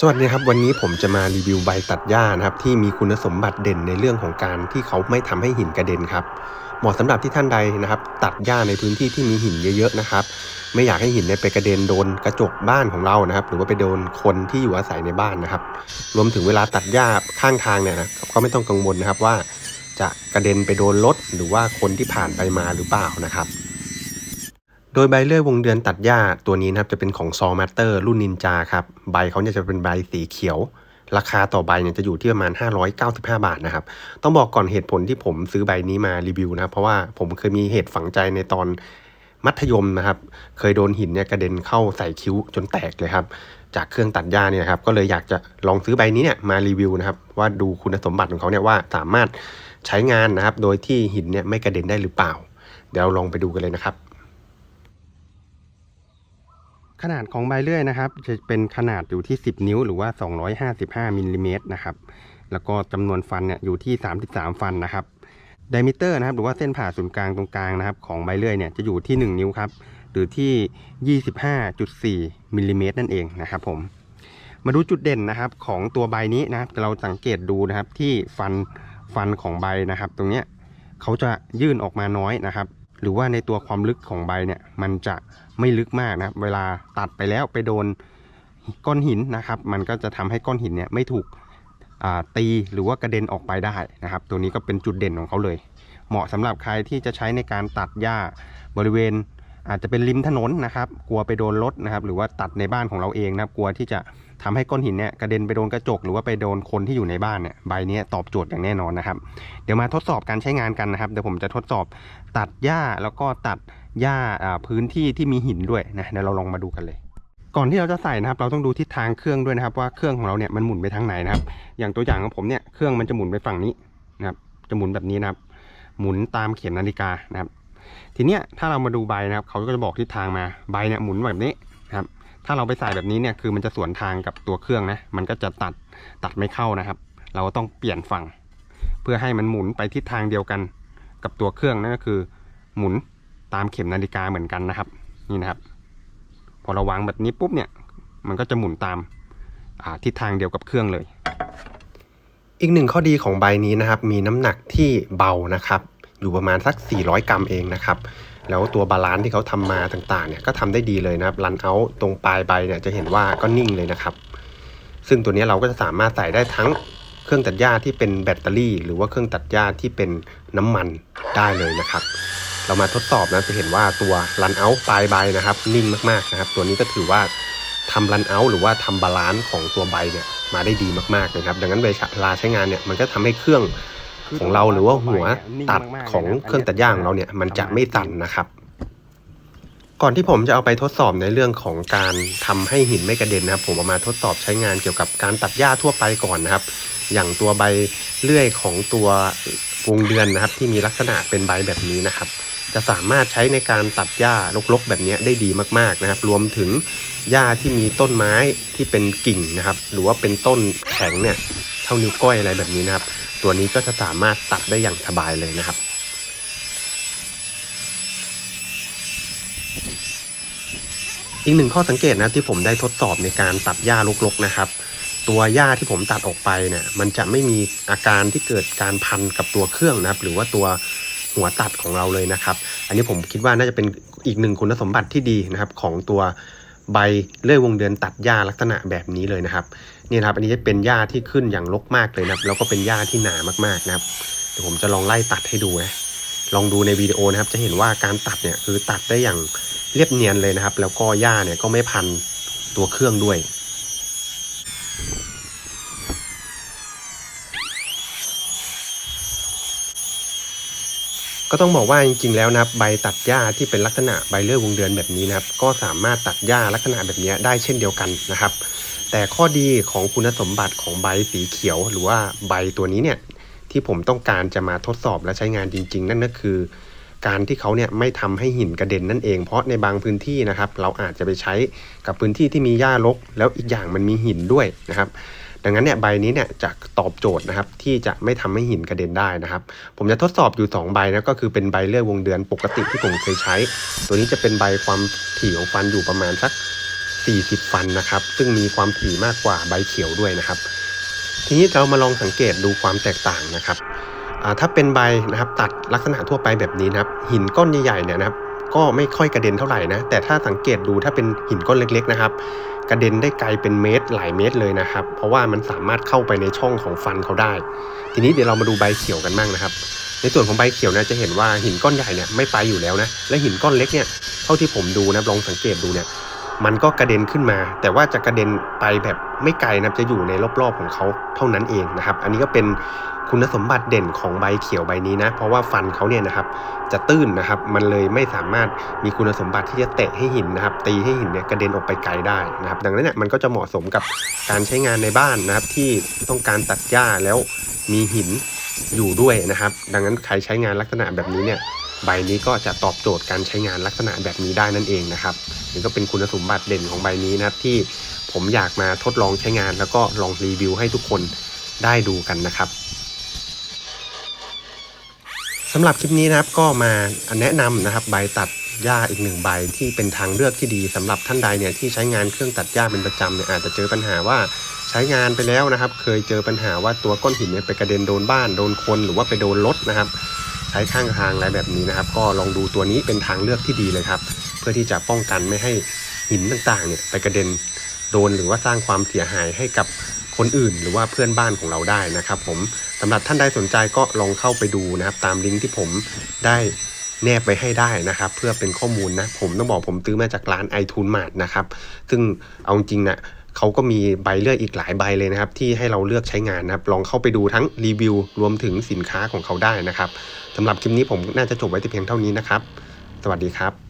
สวัสดีครับ วันนี้ผมจะมารีวิวใบตัดหญ้านะครับ ที่มีคุณสมบัติเด่นในเรื่องของการที่เขาไม่ทำให้หินกระเด็นครับ เหมาะสำหรับที่ท่านใดนะครับ ตัดหญ้าในพื้นที่ที่มีหินเยอะๆนะครับ ไม่อยากให้หินเนี่ยไปกระเด็นโดนกระจกบ้านของเรานะครับ หรือว่าไปโดนคนที่อยู่อาศัยในบ้านนะครับ รวมถึงเวลาตัดหญ้าข้างทางเนี่ยนะก็ไม่ต้องกังวลนะครับว่า จะกระเด็นไปโดนรถหรือว่าคนที่ผ่านไปมาหรือเปล่านะครับ โดยใบเลื่อยวงเดือนตัดหญ้าตัวนี้นะครับจะเป็นของซอมาสเตอร์รุ่นนินจาครับ ใบเขาเนี่ยจะเป็นใบสีเขียว ราคาต่อใบเนี่ยจะอยู่ที่ประมาณ 595 บาทนะครับ ต้องบอกก่อนเหตุผลที่ผมซื้อใบนี้มารีวิวนะครับเพราะว่าผมเคยมีเหตุฝังใจในตอนมัธยมนะครับ เคยโดนหินเนี่ยกระเด็นเข้าใส่คิ้วจนแตกเลยครับ จากเครื่องตัดหญ้าเนี่ยครับ ก็เลยอยากจะลองซื้อใบนี้เนี่ยมารีวิวนะครับ ว่าดูคุณสมบัติของเขาเนี่ยว่าสามารถใช้งานนะครับ โดยที่หินเนี่ยไม่กระเด็นได้หรือเปล่า เดี๋ยวลองไปดูกันเลยนะครับ ขนาดของใบเลื่อยนะครับ จะเป็นขนาดอยู่ที่ 10 นิ้วหรือว่า 255มิลลิเมตรนะครับ แล้วก็จำนวนฟันเนี่ยอยู่ที่ 33 ฟันนะครับไดมิเตอร์นะครับหรือว่าเส้นผ่าศูนย์กลางตรงกลางนะครับ ของใบเลื่อยเนี่ยจะอยู่ที่ 1 นิ้วครับหรือที่ 25.4มิลลิเมตรนั่นเองนะครับผมมาดูจุดเด่นนะครับของตัวใบนี้นะครับเราสังเกตดูนะครับที่ฟันฟันของใบนะครับ ตรงเนี้ยเขาจะยื่นออกมาน้อยนะครับ หรือว่าในตัวความลึกของใบเนี่ยมันจะไม่ลึกมากนะครับเวลาตัดไปแล้วไปโดนก้อนหินนะครับ มันก็จะทำให้ก้อนหินเนี่ยไม่ถูกตีหรือว่ากระเด็นออกไปได้นะครับ ตัวนี้ก็เป็นจุดเด่นของเขาเลย เหมาะสำหรับใครที่จะใช้ในการตัดหญ้าบริเวณ อาจจะเป็นริมถนนนะครับ กลัวไปโดนรถนะครับ หรือว่าตัดในบ้านของเราเองนะครับ กลัวที่จะทำให้ก้อนหินเนี่ยกระเด็นไปโดนกระจก หรือว่าไปโดนคนที่อยู่ในบ้านเนี่ยใบนี้ตอบโจทย์อย่างแน่นอนนะครับ เดี๋ยวมาทดสอบการใช้งานกันนะครับเดี๋ยวผมจะทดสอบตัดหญ้าแล้วก็ตัดหญ้าพื้นที่ที่มีหินด้วยนะเดี๋ยวเราลองมาดูกันเลยก่อนที่เราจะใส่นะครับ เราต้องดูทิศทางเครื่องด้วยนะครับ ว่าเครื่องของเราเนี่ยมันหมุนไปทางไหนนะครับ อย่างตัวอย่างของผมเนี่ยเครื่องมันจะหมุนไปฝั่งนี้นะครับ จะหมุนแบบนี้นะครับ หมุนตามเข็มนาฬิกานะครับ ทีเนี้ยถ้าเรามาดูใบนะครับเขาก็จะบอกทิศทางมาใบเนี่ยหมุนแบบนี้นะครับ ถ้าเราไปใส่แบบนี้เนี่ยคือมันจะสวนทางกับตัวเครื่องนะมันก็จะตัดตัดไม่เข้านะครับ เราต้องเปลี่ยนฝั่ง เพื่อให้มันหมุนไปทิศทางเดียวกันกับตัวเครื่องนั่นก็คือ หมุนตามเข็มนาฬิกาเหมือนกันนะครับ นี่นะครับ พอเราวางแบบนี้ปุ๊บเนี่ยมันก็จะหมุนตามทิศทางเดียวกับเครื่องเลย อีกหนึ่งข้อดีของใบนี้นะครับ มีน้ำหนักที่เบานะครับ อยู่ประมาณสัก 400 กรัมเองนะครับ แล้วตัวบาลานซ์ที่เขาทำมาต่างๆเนี่ยก็ทำได้ดีเลยนะครับรันเอาตรงปลายใบเนี่ยจะเห็นว่าก็นิ่งเลยนะครับ ซึ่งตัวนี้เราก็จะสามารถใส่ได้ทั้งเครื่องตัดหญ้าที่เป็นแบตเตอรี่ หรือว่าเครื่องตัดหญ้าที่เป็นน้ำมันได้เลยนะครับ เรามาทดสอบนะจะเห็นว่าตัวรันเอาปลายใบนะครับ นิ่งมากๆนะครับ ตัวนี้ก็ถือว่าทำรันเอาหรือว่าทำบาลานซ์ของตัวใบเนี่ยมาได้ดีมากๆนะครับ ดังนั้นเวลาใช้งานเนี่ยมันก็ทำให้เครื่อง ของเราหรือว่าหัวตัดของเครื่องตัดหญ้าของเราเนี่ยมันจะไม่สั่นนะครับ ก่อนที่ผมจะเอาไปทดสอบในเรื่องของการทำให้หินไม่กระเด็นนะครับ ผมเอามาทดสอบใช้งานเกี่ยวกับการตัดหญ้าทั่วไปก่อนนะครับ อย่างตัวใบเลื่อยของตัววงเดือนนะครับ ที่มีลักษณะเป็นใบแบบนี้นะครับจะสามารถใช้ในการตัดหญ้ารกๆ แบบนี้ได้ดีมากๆนะครับ รวมถึงหญ้าที่มีต้นไม้ที่เป็นกิ่งนะครับ หรือว่าเป็นต้นแข็งเนี่ยเท่านิ้วก้อยอะไรแบบนี้นะครับ ตัวนี้ก็จะสามารถตัดได้อย่างสบายเลยนะครับ อีกหนึ่งข้อสังเกตนะที่ผมได้ทดสอบในการตัดหญ้ารกๆนะครับ ตัวหญ้าที่ผมตัดออกไปเนี่ยมันจะไม่มีอาการที่เกิดการพันกับตัวเครื่องนะครับ หรือว่าตัวหัวตัดของเราเลยนะครับ อันนี้ผมคิดว่าน่าจะเป็นอีกหนึ่งคุณสมบัติที่ดีนะครับของตัว ใบเลื่อยวงเดือนตัดหญ้าลักษณะแบบนี้เลยนะครับนี่นะครับอันนี้จะเป็นหญ้าที่ขึ้นอย่างรกมากเลยนะครับแล้วก็เป็นหญ้าที่หนามากๆนะครับเดี๋ยวผมจะลองไล่ตัดให้ดูนะลองดูในวิดีโอนะครับ จะเห็นว่าการตัดเนี่ยคือตัดได้อย่างเรียบเนียนเลยนะครับ แล้วก็หญ้าเนี่ยก็ไม่พันตัวเครื่องด้วย ก็ต้องบอกว่าจริงๆแล้วนะครับใบตัดหญ้าที่เป็นลักษณะใบเลื่อยวงเดือนแบบนี้นะครับ ก็สามารถตัดหญ้าลักษณะแบบนี้ได้เช่นเดียวกันนะครับ แต่ข้อดีของคุณสมบัติของใบสีเขียว หรือว่าใบตัวนี้เนี่ยที่ผมต้องการจะมาทดสอบและใช้งานจริง ๆ นั่นก็คือ การที่เขาเนี่ยไม่ทำให้หินกระเด็นนั่นเอง เพราะในบางพื้นที่นะครับ เราอาจจะไปใช้กับพื้นที่ที่มีหญ้ารกแล้วอีกอย่างมันมีหินด้วยนะครับ ดังนั้นเนี่ยใบนี้เนี่ยจะตอบโจทย์นะครับที่จะไม่ทำให้หินกระเด็นได้นะครับ ผมจะทดสอบอยู่ 2 ใบนะก็คือเป็นใบเลื่อยวงเดือนปกติที่ผมเคยใช้ ตัวนี้จะเป็นใบความถี่ของฟันอยู่ประมาณสัก 40 ฟันนะครับ ซึ่งมีความถี่มากกว่าใบเขียวด้วยนะครับ ทีนี้เรามาลองสังเกตดูความแตกต่างนะครับถ้าเป็นใบนะครับตัดลักษณะทั่วไปแบบนี้นะครับ หินก้อนใหญ่ๆเนี่ยนะครับ ก็ไม่ค่อยกระเด็นเท่าไหร่นะ แต่ถ้าสังเกตดูถ้าเป็นหินก้อนเล็ก ๆนะครับ กระเด็นได้ไกลเป็นเมตรหลายเมตรเลยนะครับ เพราะว่ามันสามารถเข้าไปในช่องของฟันเขาได้ ทีนี้เดี๋ยวเรามาดูใบเขียวกันบ้างนะครับ ในส่วนของใบเขียวเนี่ยจะเห็นว่าหินก้อนใหญ่เนี่ยไม่ไปอยู่แล้วนะ และหินก้อนเล็กเนี่ยเท่าที่ผมดูนะลองสังเกตดูเนี่ยมันก็กระเด็นขึ้นมา แต่ว่าจะกระเด็นไปแบบไม่ไกลนะจะอยู่ในรอบๆของเขาเท่านั้นเองนะครับ อันนี้ก็เป็น คุณสมบัติเด่นของใบเขียวใบนี้นะ เพราะว่าฟันเขาเนี่ยนะครับจะตื้นนะครับ มันเลยไม่สามารถมีคุณสมบัติที่จะเตะให้หินนะครับ ตีให้หินเนี่ยกระเด็นออกไปไกลได้นะครับ ดังนั้นเนี่ยมันก็จะเหมาะสมกับการใช้งานในบ้านนะครับ ที่ต้องการตัดหญ้าแล้วมีหินอยู่ด้วยนะครับ ดังนั้นใครใช้งานลักษณะแบบนี้เนี่ยใบนี้ก็จะตอบโจทย์การใช้งานลักษณะแบบนี้ได้นั่นเองนะครับนี่ก็เป็นคุณสมบัติเด่นของใบนี้นะครับที่ผมอยากมาทดลองใช้งานแล้วก็ลองรีวิวให้ทุกคนได้ดูกันนะครับ สำหรับคลิปนี้นะครับก็มาแนะนำนะครับใบตัดหญ้าอีกหนึ่งใบที่เป็นทางเลือกที่ดีสำหรับท่านใดเนี่ยที่ใช้งานเครื่องตัดหญ้าเป็นประจำเนี่ยอาจจะเจอปัญหาว่าใช้งานไปแล้วนะครับ เคยเจอปัญหาว่าตัวก้อนหินเนี่ยไปกระเด็นโดนบ้านโดนคนหรือว่าไปโดนรถนะครับ ใช้ข้างทางอะไรแบบนี้นะครับ ก็ลองดูตัวนี้เป็นทางเลือกที่ดีเลยครับ เพื่อที่จะป้องกันไม่ให้หินต่างๆเนี่ยไปกระเด็นโดนหรือว่าสร้างความเสียหายให้กับ คนอื่นหรือว่าเพื่อนบ้านของเราได้นะครับผมสำหรับท่านใดสนใจก็ลองเข้าไปดูนะครับ ตามลิงก์ที่ผมได้แนบไปให้ได้นะครับ เพื่อเป็นข้อมูลนะ ผมต้องบอกผมซื้อมาจากร้านไอทูนมาร์นะครับ ซึ่งเอาจริงๆนะเขาก็มีใบเลือกอีกหลายใบเลยนะครับ ที่ให้เราเลือกใช้งานนะครับ ลองเข้าไปดูทั้งรีวิวรวมถึงสินค้าของเขาได้นะครับสำหรับคลิปนี้ผมน่าจะจบไว้แต่เพียงเท่านี้นะครับ สวัสดีครับ